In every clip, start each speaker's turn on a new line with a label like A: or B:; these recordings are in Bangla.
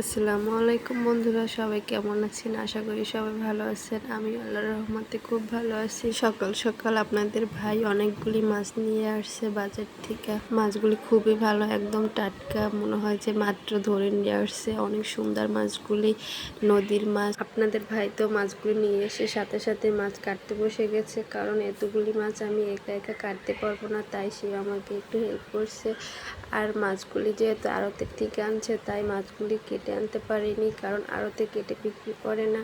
A: আসসালামু আলাইকুম বন্ধুরা, সবাই কেমন আছেন? আশা করি সবাই ভালো আছেন। আমি আল্লাহর রহমতে খুব ভালো আছি। সকাল সকাল আপনাদের ভাই অনেকগুলি মাছ নিয়ে আসছে বাজার থেকে। মাছগুলি খুবই ভালো, একদম টাটকা। মনে হয় যে মাত্র ধরে নিয়ে আসছে। অনেক সুন্দর মাছগুলি, নদীর মাছ। আপনাদের ভাই তো মাছগুলি নিয়ে এসে সাথে সাথে মাছ কাটতে বসে গেছে। কারণ এতগুলি মাছ আমি একা একা কাটতে পারব না, তাই সে আমাকে একটু হেল্প করছে। আর মাছগুলি যেহেতু আড়তের থেকে আনছে, তাই মাছগুলি কেটে আনতে পারিনি, কারণ আড়তে কেটে বিক্রি করে না।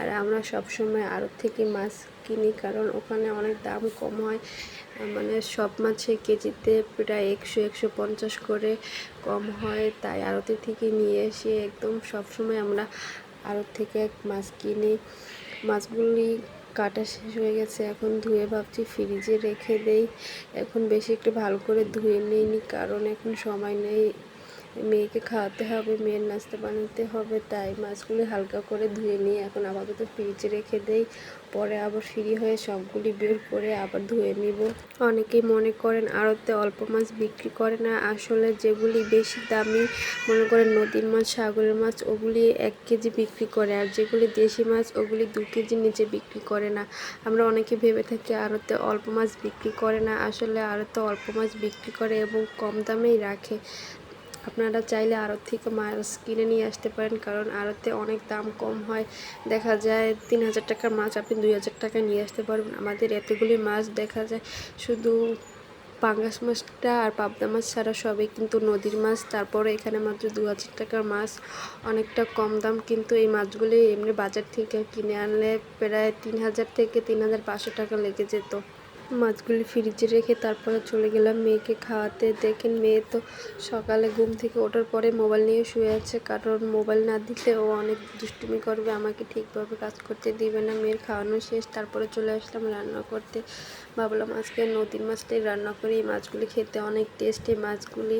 A: আর আমরা সবসময় আড়ত থেকে মাছ কিনি, কারণ ওখানে অনেক দাম কম হয়। মানে সব মাছে কেজিতে প্রায় একশো একশো পঞ্চাশ করে কম হয়। তাই আড়তে থেকে নিয়ে এসে একদম সবসময় আমরা আড়ত থেকে মাছ কিনি। মাছগুলি কাটা শেষ হয়ে গেছে, এখন ধুয়ে ভাবছি ফ্রিজে রেখে দেই। এখন বেশি একটু ভালো করে ধুয়ে নিইনি, কারণ এখন সময় নেই মেয়েকে খাওয়াতে হবে, মেয়ের নাস্তা বানাতে হবে, তাই মাছগুলি হালকা করে ধুয়ে নিয়ে এখন আপাতত ফ্রিজে রেখে দেই। পরে আবার ফ্রি হয়ে সবগুলি বের করে আবার ধুয়ে নিব। অনেকেই মনে করেন আড়তে অল্প মাছ বিক্রি করে না, আসলে যেগুলি বেশি দামি, মনে করেন নদীর মাছ, সাগরের মাছ, ওগুলি এক কেজি বিক্রি করে, আর যেগুলি দেশি মাছ, ওগুলি দু কেজি নিচে বিক্রি করে না। আমরা অনেকে ভেবে থাকি আড়তে অল্প মাছ বিক্রি করে না, আসলে আড়তে অল্প মাছ বিক্রি করে এবং কম দামেই রাখে। আপনারা চাইলে আড়ত থেকে মাছ কিনে নিয়ে আসতে পারেন, কারণ আড়তে অনেক দাম কম হয়। দেখা যায় তিন হাজার টাকার মাছ আপনি দুই হাজার টাকা নিয়ে আসতে পারবেন। আমাদের এতগুলি মাছ দেখা যায় শুধু পাঙ্গাস মাছটা আর পাবদা মাছ ছাড়া সবই কিন্তু নদীর মাছ। তারপরে এখানে মাত্র দু হাজার টাকার মাছ, অনেকটা কম দাম। কিন্তু এই মাছগুলি এমনি বাজার থেকে কিনে আনলে প্রায় তিন হাজার থেকে তিন হাজার পাঁচশো টাকা লেগে যেত। মাছগুলি ফ্রিজে রেখে তারপরে চলে গেলাম মেয়েকে খাওয়াতে। দেখেন মেয়ে তো সকালে ঘুম থেকে ওঠার পরে মোবাইল নিয়ে শুয়ে আছে। কারণ মোবাইল না দিলে ও অনেক দুষ্টুমি করবে, আমাকে ঠিকভাবে কাজ করতে দিবে না। মেয়ের খাওয়ানো শেষ, তারপরে চলে আসলাম রান্না করতে। ভাবলাম আজকে নদীর মাছটাই রান্না করি। এই মাছগুলি খেতে অনেক টেস্টি, মাছগুলি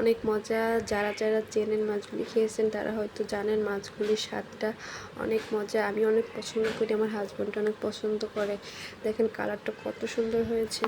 A: অনেক মজা। যারা যারা চেনেন মাছগুলি খেয়েছেন, তারা হয়তো জানেন মাছগুলির স্বাদটা অনেক মজা। আমি অনেক পছন্দ করি, আমার হাজব্যান্ড অনেক পছন্দ করে। দেখেন কালারটা কত সুন্দর হয়েছে।